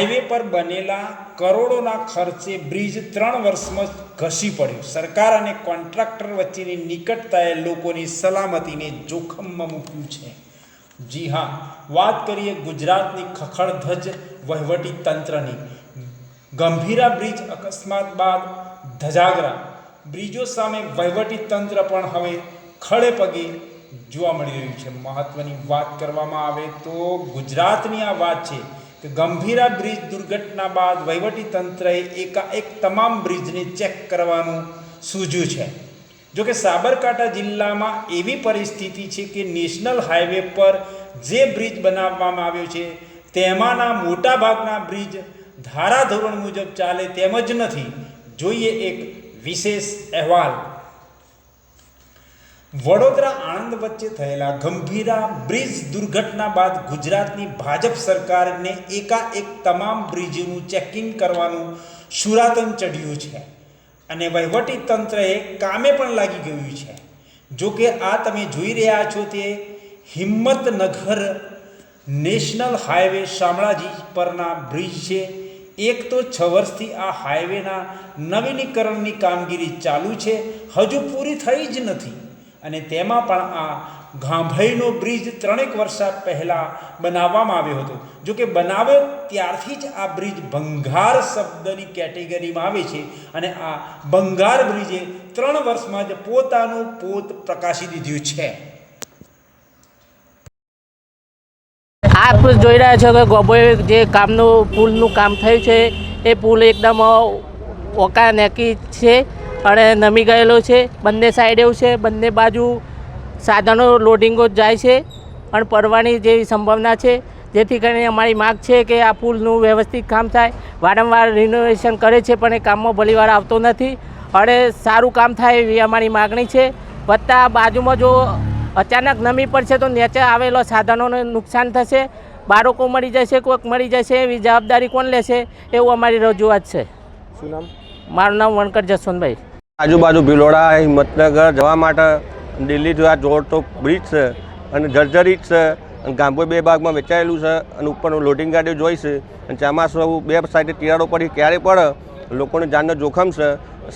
Highway પર બનેલા કરોડોના ખર્ચે બ્રિજ ત્રણ વર્ષમાં ઘસી પડ્યો. સરકાર અને કોન્ટ્રાક્ટર વચ્ચેની નિકટતાએ લોકોની સલામતીને જોખમમાં મૂક્યું છે. જી હા, વાત કરીએ ગુજરાતની ખખડધજ વહીવટી તંત્રની ગંભીરા બ્રિજ અકસ્માત બાદ ધજાગરા. બ્રિજો સામે વહીવટી તંત્ર પણ હવે ખડે પગે જોવા મળી રહ્યું છે. મહત્વની વાત કરવામાં આવે તો ગુજરાતની આ વાત છે. કે ગંભીરા બ્રિજ દુર્ઘટના બાદ વહીવટી તંત્રએ એકાએક તમામ બ્રિજને ચેક કરવાનું સૂજ્યું છે. જોકે સાબરકાંઠા જિલ્લામાં એવી પરિસ્થિતિ છે કે નેશનલ હાઈવે પર જે બ્રિજ બનાવવામાં આવ્યો છે, તેમાંના મોટાભાગના બ્રિજ ધારાધોરણ મુજબ ચાલે તેમ જ નથી. જોઈએ એક વિશેષ અહેવાલ. વડોદરા આણંદ વચ્ચે થયેલા ગંભીરા બ્રિજ દુર્ઘટના બાદ ગુજરાતની ભાજપ સરકારને એકાએક તમામ બ્રિજનું ચેકિંગ કરવાનું સુરાતન ચડ્યું છે. અને વહીવટી તંત્રએ કામે પણ લાગી ગયું છે. જો કે આ તમે જોઈ રહ્યા છો તે હિંમતનગર નેશનલ હાઈવે શામળાજી પરના બ્રિજ છે. એક તો છ વર્ષથી આ હાઈવેના નવીનીકરણની કામગીરી ચાલુ છે. હજુ પૂરી થઈ જ નથી. અને તેમાં પણ આ ગાંભઈનો બ્રિજ ત્રણેક વર્ષ પહેલાં બનાવવામાં આવ્યો હતો. જો કે બનાવ્યો ત્યારથી જ આ બ્રિજ ભંગાર શબ્દની કેટેગરીમાં આવે છે અને આ ભંગાર બ્રિજે ત્રણ વર્ષમાં જ પોતાનું પોત પ્રકાશી દીધું છે. આપ જોઈ રહ્યા છો કે ગોબોએ જે કામનું, પુલનું કામ થયું છે, એ પુલ એકદમ ઓકા નેકી છે. અને નમી ગયેલો છે. બંને સાઈડ એવું છે બંને બાજુ સાધનો લોડિંગો જાય છે અને પડવાની જેવી સંભાવના છે. જેથી કરીને અમારી માગ છે કે આ પુલનું વ્યવસ્થિત કામ થાય. વારંવાર રિનોવેશન કરે છે પણ એ કામમાં ભલીવાર આવતો નથી. અને સારું કામ થાય એવી અમારી માગણી છે. વત્તા બાજુમાં જો અચાનક નમી પડશે તો નીચે આવેલો સાધનોને નુકસાન થશે. બાળકો મળી જશે કોઈક મળી જશે એવી જવાબદારી કોણ લેશે? એવું અમારી રજૂઆત છે. શું નામ? મારું નામ વણકર જસવંતભાઈ. આજુબાજુ ભિલોડા, હિંમતનગર જવા માટે દિલ્હી જોવા જોડતો બ્રિજ છે અને જર્જરિત છે અને ગાંભો બે ભાગમાં વેચાયેલું છે અને ઉપરનું લોડિંગ ગાડીઓ જોઈ છે. અને ચોમાસું બે સાઈડે તિરાડો પડી ક્યારે પડે, લોકોને જાનનો જોખમ છે.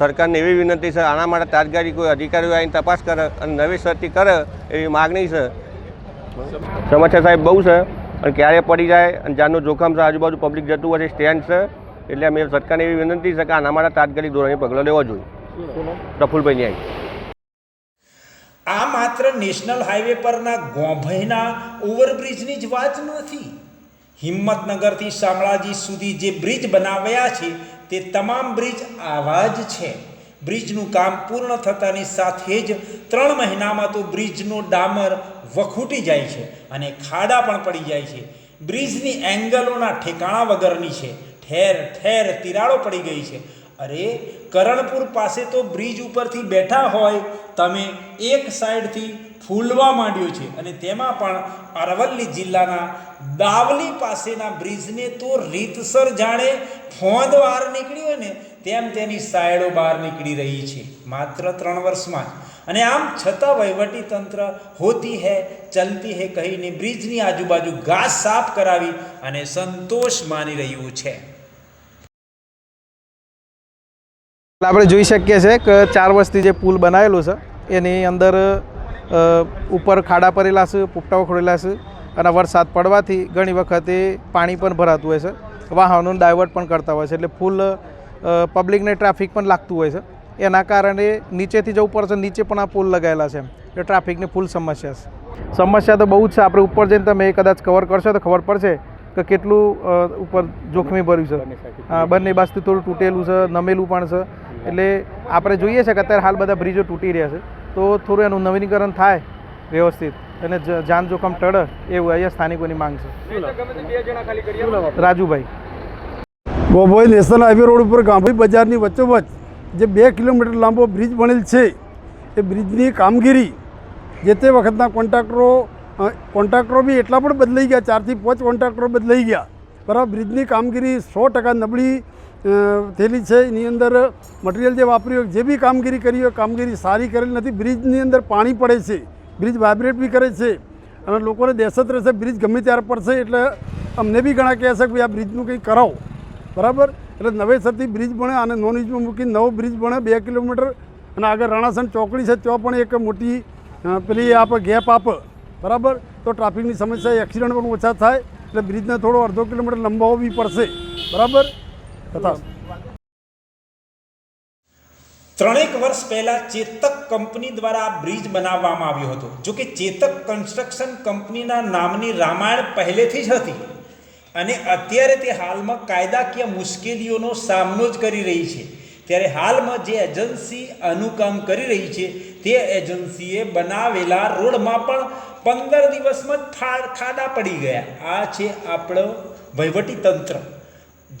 સરકારને એવી વિનંતી છે, આના માટે તાજગારી કોઈ અધિકારીઓ આવીને તપાસ કરે અને નવેસરથી કરે એવી માગણી છે. સમસ્યા સાહેબ બહુ છે અને ક્યારે પડી જાય અને જાનનું જોખમ છે. આજુબાજુ પબ્લિક જતું હોય છે સ્ટેન્ડ છે. એટલે અમે સરકારને એવી વિનંતી છે કે આના માટે તાત્કાલિક ધોરણે પગલાં લેવા જોઈએ. પ્રફુલભાઈ ન્યાય. આ માત્ર નેશનલ હાઈવે પરના ગોંભાઈના ઓવરબ્રિજની જ વાત નથી. હિંમતનગરથી શામળાજી સુધી જે બ્રિજ બનાવ્યા છે, તે તમામ બ્રિજ આવા જ છે. બ્રિજનું કામ પૂર્ણ થતાની સાથે જ ત્રણ મહિનામાં તો બ્રિજનો ડામર વખૂટી જાય છે અને ખાડા પણ પડી જાય છે. બ્રિજની એંગલોના ઠેકાણા વગરની છે. ઠેર ઠેર તિરાડો પડી ગઈ છે. અરે, કરણપુર પાસે તો બ્રિજ ઉપરથી બેઠા હોય, તમે એક સાઈડથી ફૂલવા માંડ્યો છે. અને તેમાં પણ અરવલ્લી જિલ્લાના દાવલી પાસેના બ્રિજને તો રીતસર જાણે ફોંદ બહાર નીકળી હોય ને, તેમ તેની સાયડો બહાર નીકળી રહી છે. માત્ર ત્રણ વર્ષમાં અને આમ છતાં વહીવટી તંત્ર હોતી હે, ચલતી હે કહીને બ્રિજની આજુબાજુ ઘાસ સાફ કરાવી અને સંતોષ માની રહ્યું છે. આપણે જોઈ શકીએ છીએ કે ચાર વર્ષથી જે પુલ બનાવેલો છે, એની અંદર ઉપર ખાડા પડેલા છે, પોપટાઓ ખોડેલા છે અને વરસાદ પડવાથી ઘણી વખતે પાણી પણ ભરાતું હોય છે. વાહનોનું ડાયવર્ટ પણ કરતા હોય છે. એટલે ફૂલ પબ્લિકને ટ્રાફિક પણ લાગતું હોય છે. એના કારણે નીચેથી જવું પડશે નીચે પણ આ પુલ લગાવેલા છે એટલે ટ્રાફિકની ફૂલ સમસ્યા છે. સમસ્યા તો બહુ જ છે. આપણે ઉપર જઈને તમે કદાચ કવર કરશો તો ખબર પડશે કે કેટલું ઉપર જોખમી ભર્યું છે. બંને બાજુથી થોડું તૂટેલું છે, નમેલું પણ છે. એટલે આપણે જોઈએ છે કે અત્યારે હાલ બધા બ્રિજો તૂટી રહ્યા છે. તો થોડું એનું નવીનીકરણ થાય વ્યવસ્થિત અને જાન જોખમ ટળે એવું અહીંયા સ્થાનિકોની માંગ છે. Rajubhai. Gobhoi national highway road ઉપર ગાંભી બજારની વચ્ચોવચ્ચ જે બે કિલોમીટર લાંબો બ્રિજ બનેલ છે, એ બ્રિજની કામગીરી જે તે વખતના કોન્ટ્રાક્ટરો કોન્ટ્રાક્ટરો બી એટલા પણ બદલાઈ ગયા, ચારથી પાંચ કોન્ટ્રાક્ટરો બદલાઈ ગયા. બરાબર, બ્રિજની કામગીરી સો ટકા નબળી થયેલી છે. એની અંદર મટીરિયલ જે વાપર્યું જે બી કામગીરી કરી હોય, કામગીરી સારી કરેલી નથી, બ્રિજની અંદર પાણી પડે છે, બ્રિજ વાઇબ્રેટ બી કરે છે. અને લોકોને દહેશત રહેશે, બ્રિજ ગમે ત્યારે પડશે એટલે અમને બી ઘણા કહે છે કે ભાઈ આ બ્રિજનું કંઈક કરાવો. બરાબર? એટલે નવેસરથી બ્રિજ બને અને નોન વીજમાં મૂકીને નવો બ્રિજ બને, બે કિલોમીટર. અને આગળ રણાસણ ચોકડી છે, ત્યાં પણ એક મોટી પેલી આપ ગેપ આપે. બરાબર? તો ટ્રાફિકની સમસ્યા એક્સિડન્ટ પણ ઓછા થાય, એટલે બ્રિજને થોડો અડધો કિલોમીટર લંબાવવો બી પડશે. બરાબર? તથા ત્રણેક વર્ષ પહેલા ચેતક કંપની દ્વારા આ બ્રિજ બનાવવામાં આવ્યો હતો. જો કે ચેતક કન્સ્ટ્રક્શન કંપનીના નામની રામાયણ પહેલેથી જ હતી અને અત્યારે તે હાલમાં કાયદાકીય મુશ્કેલીઓનો સામનો જ કરી રહી છે. ત્યારે હાલમાં જે એજન્સી આનું કામ કરી રહી છે, તે એજન્સીએ બનાવેલા રોડમાં પણ પંદર દિવસમાં જ ખાડા પડી ગયા. આ છે આપણો વહીવટી તંત્ર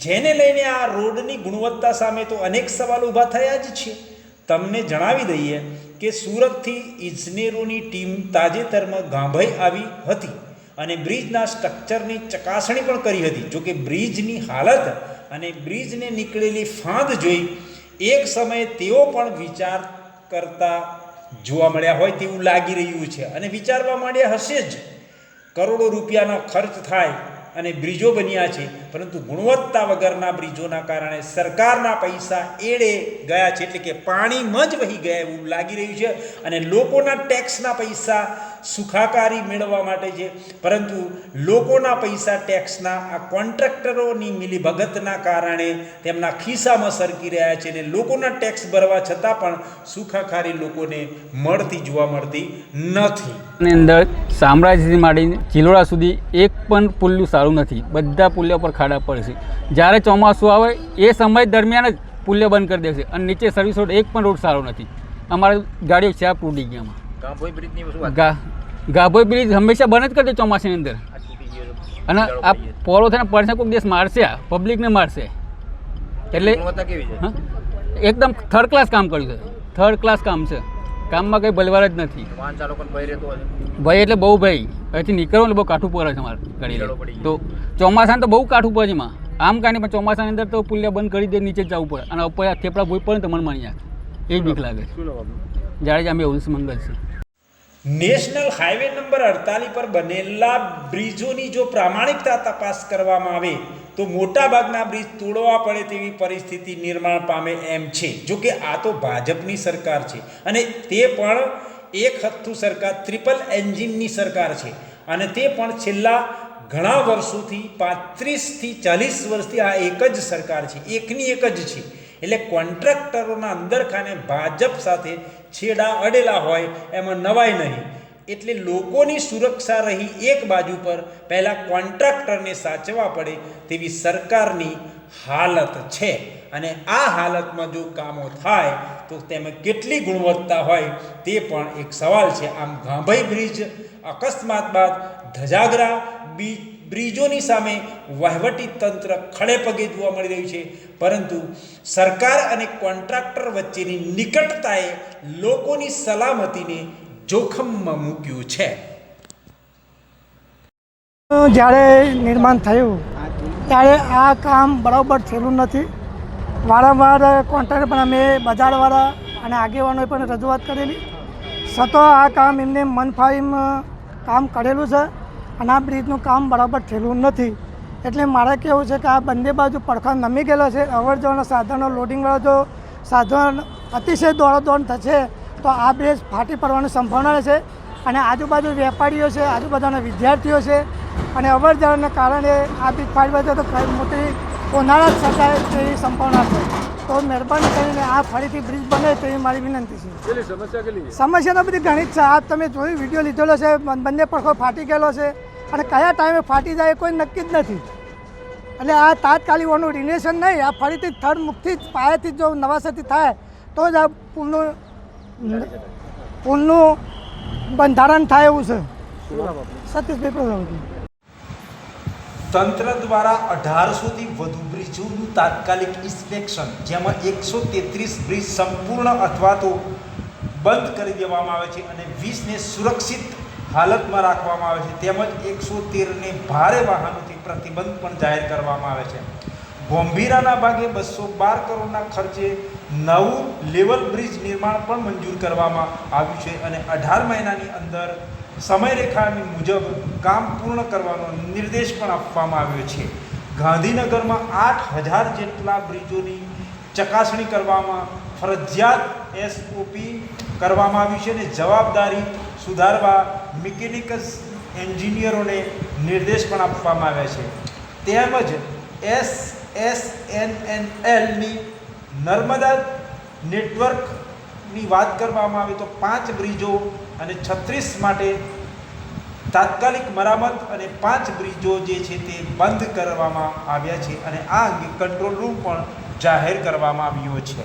જેને લઈને આ રોડની ગુણવત્તા સામે તો અનેક સવાલ ઊભા થયા જ છે. તમને જણાવી દઈએ કે સુરતથી ઇજનેરોની ટીમ તાજેતરમાં ગાંભઈ આવી હતી અને બ્રિજના સ્ટ્રક્ચરની ચકાસણી પણ કરી હતી. જોકે બ્રિજની હાલત અને બ્રિજને નીકળેલી ફાંદ જોઈ એક સમયે તેઓ પણ વિચાર કરતા જોવા મળ્યા હોય તેવું લાગી રહ્યું છે અને વિચારવા માંડ્યા હશે જ. કરોડો રૂપિયાનો ખર્ચ થાય અને બ્રિજો બન્યા છે. પરંતુ ગુણવત્તા વગરના બ્રિજોના કારણે સરકારના પૈસા એડે ગયા છે. એટલે કે પાણીમાં જ વહી ગયા એવું લાગી રહ્યું છે. અને લોકોના ટેક્સના પૈસા સુખાકારી મેળવવા માટે છે પરંતુ લોકોના પૈસા ટેક્સના, આ કોન્ટ્રાક્ટરોની મિલીભગતના કારણે તેમના ખિસ્સામાં સરકી રહ્યા છે અને લોકોના ટેક્સ ભરવા છતાં પણ સુખાકારી લોકોને મળતી જોવા મળતી નથી. અને અંદર સામ્રાજ્યથી માંડીને ચિલોડા સુધી એક પણ પુલ્લું સારું નથી. બધા પુલ્યો પર ખાડા પડે છે. જ્યારે ચોમાસું આવે, એ સમય દરમિયાન જ પુલ્ય બંધ કરી દેશે અને નીચે સર્વિસ રોડ એક પણ રોડ સારો નથી. અમારે ગાડીઓ ચાપ તૂટી ગાભોઈ બ્રિજ હંમેશા બંધ જ કરી દે ચોમાસાની અંદર. અને આ પોરો થઈને પડશે કોઈક દેશ મારશે આ. પબ્લિકને મારશે. એટલે? એકદમ થર્ડ ક્લાસ કામ કર્યું છે. થર્ડ ક્લાસ કામ છે. કામમાં કંઈ બલવાર જ નથી. ભાઈ એટલે બહુ ભાઈ અહીંથી નીકળો એટલે બહુ કાઠું પડે છે અમારે ગાડી તો ચોમાસાને તો બહુ કાઠું પડે છે એમાં. આમ કાંઈ પણ ચોમાસાની અંદર તો પુલિયા બંધ કરી દે નીચે જવું પડે. અને ઉપર થેપડા ભૂઈ પડે તો મને માની નાખે એ બીક લાગે. જાડેજા અમે એવું મંગલ છે. નેશનલ હાઈવે નંબર અડતાલીસ પર બનેલા બ્રિજોની જો પ્રામાણિકતા તપાસ કરવામાં આવે, તો મોટાભાગના બ્રિજ તોડવા પડે તેવી પરિસ્થિતિ નિર્માણ પામે એમ છે. જો કે આ તો ભાજપની સરકાર છે અને તે પણ એક હથ્થું સરકાર ટ્રિપલ એન્જિનની સરકાર છે. અને તે પણ છેલ્લા ઘણા વર્ષોથી પાંત્રીસથી ચાલીસ વર્ષથી આ એક જ સરકાર છે. એકની એક જ છે. એટલે કોન્ટ્રાક્ટરોના અંદરખાને ભાજપ સાથે છેડા અડેલા હોય, એમાં નવાય નહીં. એટલે લોકોની સુરક્ષા રહી એક બાજુ પર, પહેલાં કોન્ટ્રાક્ટરને સાચવા પડે તેવી સરકારની હાલત છે. અને આ હાલતમાં જો કામો થાય, તો તેમાં કેટલી ગુણવત્તા હોય, તે પણ એક સવાલ છે. આમ ગાંભઈ બ્રિજ અકસ્માત બાદ ધજાગરા બી બ્રિજોની સામે વહીવટી તંત્ર ખડે પગે જોવા મળી રહ્યું છે. પરંતુ સરકાર અને કોન્ટ્રાક્ટર વચ્ચેની નિકટતાએ લોકોની સલામતીને જોખમમાં મૂક્યું છે. જ્યારે નિર્માણ થયું, ત્યારે આ કામ બરાબર થયેલું નથી. વારંવાર કોન્ટ્રાક્ટર પણ અમે બજારવાળા અને આગેવાનોએ પણ રજૂઆત કરેલી. છતાં આ કામ એમને મન ફાઈમ કામ કરેલું છે. અને આ બ્રિજનું કામ બરાબર થયેલું નથી. એટલે મારે કહેવું છે કે આ બંને બાજુ પડખા નમી ગયેલા છે. અવર જવાના સાધનો લોડિંગવાળા જો સાધન અતિશય દોડાદોડ થશે તો આ બ્રિજ ફાટી પડવાની સંભાવના છે. અને આજુબાજુ વેપારીઓ છે આજુબાજુના વિદ્યાર્થીઓ છે અને અવર જવરને કારણે આ બ્રિજ ફાટી પડે તો મોટી ઉનાળા જ સર્જાય તેવી સંભાવના છે. તો મહેરબાની કરીને આ ફરીથી બ્રિજ બને તેવી મારી વિનંતી છે. સમસ્યા તો બધી ઘણી જ છે. આ તમે જોયું વીડિયો લીધેલો છે બંને પડખો ફાટી ગયેલો છે. અને કયા ટાઈમે ફાટી જાય કોઈ નક્કી જ નથી. એટલે આ તાત્કાલિક ઓનું રિનેશન નહીં, આ ફરીથી થર્ડ મુખથી જ પાયાથી જો નવાસરથી થાય, તો જ આ પુલનું પુલનું બંધારણ થાય એવું છે. સતીશભાઈ પ્રજાપતિ તંત્ર દ્વારા અઢારસોથી વધુ બ્રિજોનું તાત્કાલિક ઇન્સ્પેક્શન, જેમાં એકસો તેત્રીસ બ્રિજ સંપૂર્ણ અથવા તો બંધ કરી દેવામાં આવે છે અને વીસને સુરક્ષિત હાલતમાં રાખવામાં આવે છે. તેમજ એકસો તેરને ભારે વાહનોથી પ્રતિબંધ પણ જાહેર કરવામાં આવે છે. ગોંભીરાના ભાગે બસો બાર કરોડના ખર્ચે નવું લેવલ બ્રિજ નિર્માણ પણ મંજૂર કરવામાં આવ્યું છે અને અઢાર મહિનાની અંદર સમયરેખાની મુજબ કામ પૂર્ણ કરવાનો નિર્દેશ પણ આપવામાં આવ્યો છે. ગાંધીનગરમાં આઠ હજાર જેટલા બ્રિજોની ચકાસણી કરવામાં ફરજિયાત એસઓપી કરવામાં આવ્યું છે અને જવાબદારી સુધારવા મિકેનિકલ એન્જિનિયરોને નિર્દેશ પણ આપવામાં આવ્યા છે. તેમજ એસ એસ એન એન એલની નર્મદા નેટવર્કની વાત કરવામાં આવે તો પાંચ બ્રિજો અને છત્રીસ માટે તાત્કાલિક મરામત અને પાંચ બ્રિજો જે છે તે બંધ કરવામાં આવ્યા છે અને આ અંગે કંટ્રોલ રૂમ પણ જાહેર કરવામાં આવ્યો છે.